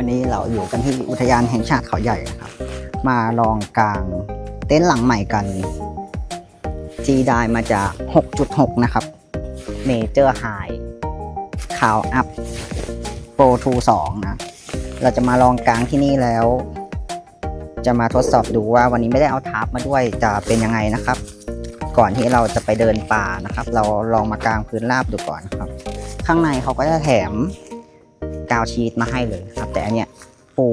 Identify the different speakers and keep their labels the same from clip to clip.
Speaker 1: วันนี้เราอยู่กันที่อุทยานแห่งชาติเขาใหญ่นะครับ มาลองกางเต็นท์หลังใหม่กันที่ได้มาจาก 6.6 นะครับเมเจอร์ไฮคาวอัพโปรทู2นะ เราจะมาลองกางที่นี่แล้ว จะมาทดสอบดูว่าวันนี้ไม่ได้เอาทาร์ปมาด้วยจะเป็นยังไงนะครับ ก่อนที่เราจะไปเดินป่านะครับ เราลองมากางพื้นราบดูก่อนนะครับ ข้างในเขาก็จะแถม กาวชีตมาให้เลยครับ แต่อันเนี้ยปู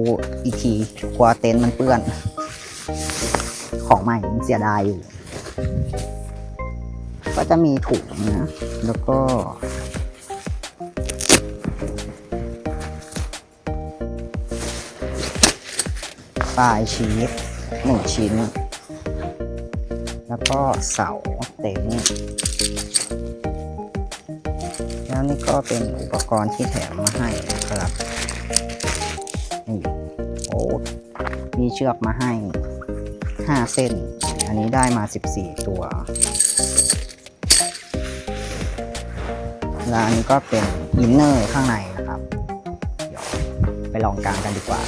Speaker 1: อีกทีกลัวเต็นท์มันเปื้อน ของใหม่เสียดายอยู่ ก็จะมีถุงนะ แล้วก็ปลายชีสหนึ่งชิ้น แล้วก็เสาเต็นท์ นี่ก็เป็นอุปกรณ์ที่แถมมาให้นะครับ นี่โอ้มีเชือกมาให้ 5 เส้น อันนี้ได้มา 14 ตัว แล้วอันนี้ก็เป็นอินเนอร์ข้างในนะครับ เดี๋ยวไปลองกางกันดีกว่า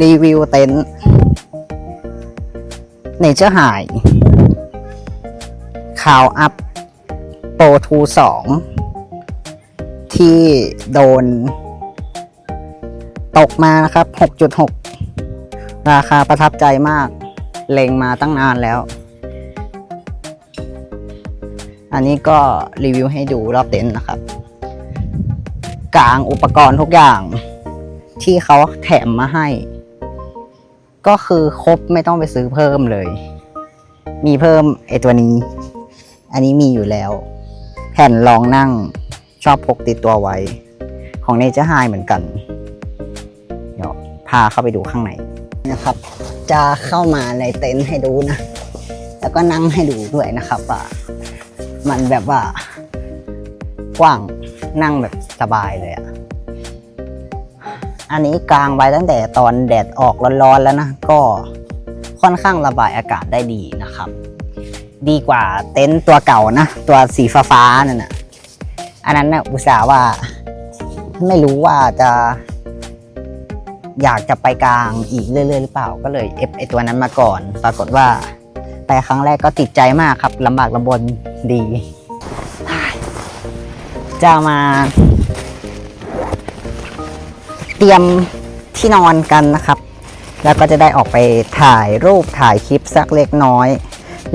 Speaker 1: รีวิวเต็นท์เนเจอร์ไฮคาวอัพโปรทูสองที่โดน ตกมานะครับ 6.6 ราคาประทับใจมาก เล็งมาตั้งนานแล้ว อันนี้ก็รีวิวให้ดูรอบเต็นท์นะครับ กลางอุปกรณ์ทุกอย่างที่เขาแถมมาให้ ก็คือครบไม่ต้องไปซื้อเพิ่มเลย มีเพิ่มไอตัวนี้ อันนี้มีอยู่แล้ว แผ่นรองนั่งชอบพกติดตัวไว้ ของเนเจอร์ไฮเหมือนกัน เดี๋ยวพาเข้าไปดูข้างในนะครับ จะเข้ามาในเต็นท์ให้ดูนะ แล้วก็นั่งให้ดูด้วยนะครับว่ามันแบบว่ากว้างนั่งแบบสบายเลยอะ อันนี้กลางไว้ตั้งแต่ตอนแดดออกร้อนๆแล้วนะ ก็ค่อนข้างระบายอากาศได้ดีนะครับ ดีกว่าเต็นท์ตัวเก่านะ ตัวสีฟ้าๆนั่นนะอันนั้นนะอุตส่าห์ว่า ไม่รู้ว่าจะ อยากจะไปกลางอีกเรื่อยๆหรือเปล่า ก็เลยเอฟไอตัวนั้นมาก่อน ปรากฏว่าไปครั้งแรกก็ติดใจมากครับลำบากลำบนดี จะมา เตรียมที่นอนกันนะครับ แล้วก็จะได้ออกไปถ่ายรูปถ่ายคลิปสักเล็กน้อย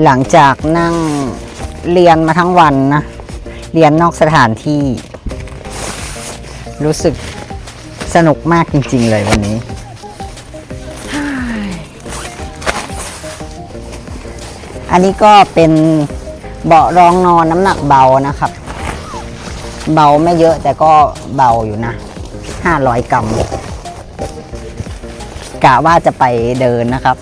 Speaker 1: หลังจากนั่งเรียนมาทั้งวันนะเรียนนอกสถานที่ รู้สึกสนุกมากจริง ๆ เลยวันนี้ อันนี้ก็เป็นเบาะรองนอนน้ำหนักเบานะครับ เบาไม่เยอะแต่ก็เบาอยู่นะ 500 กรัมกะว่าจะไปเดินนะครับ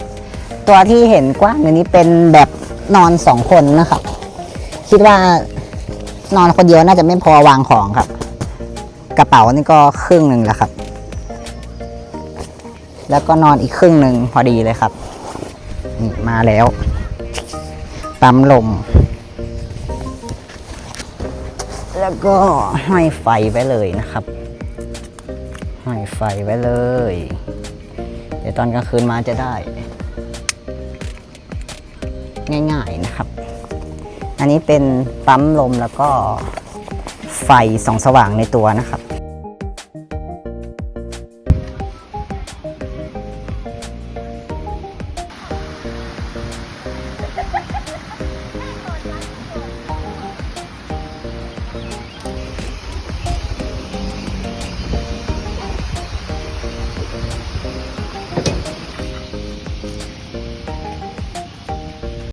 Speaker 1: ตัวที่เห็นกว้างอันนี้เป็นแบบนอนสองคนนะครับ คิดว่านอนคนเดียวน่าจะไม่พอวางของครับ กระเป๋านี่ก็ครึ่งหนึ่งแล้วครับ แล้วก็นอนอีกครึ่งหนึ่งพอดีเลยครับนี่มาแล้วปั๊มลม แล้วก็ห้อยไฟไว้เลยนะครับ ห้อยไฟไว้เลย เดี๋ยวตอนกลางคืนมาจะได้ ง่ายๆนะครับ อันนี้เป็นปั๊มลมแล้วก็ไฟส่องสว่างในตัวนะครับ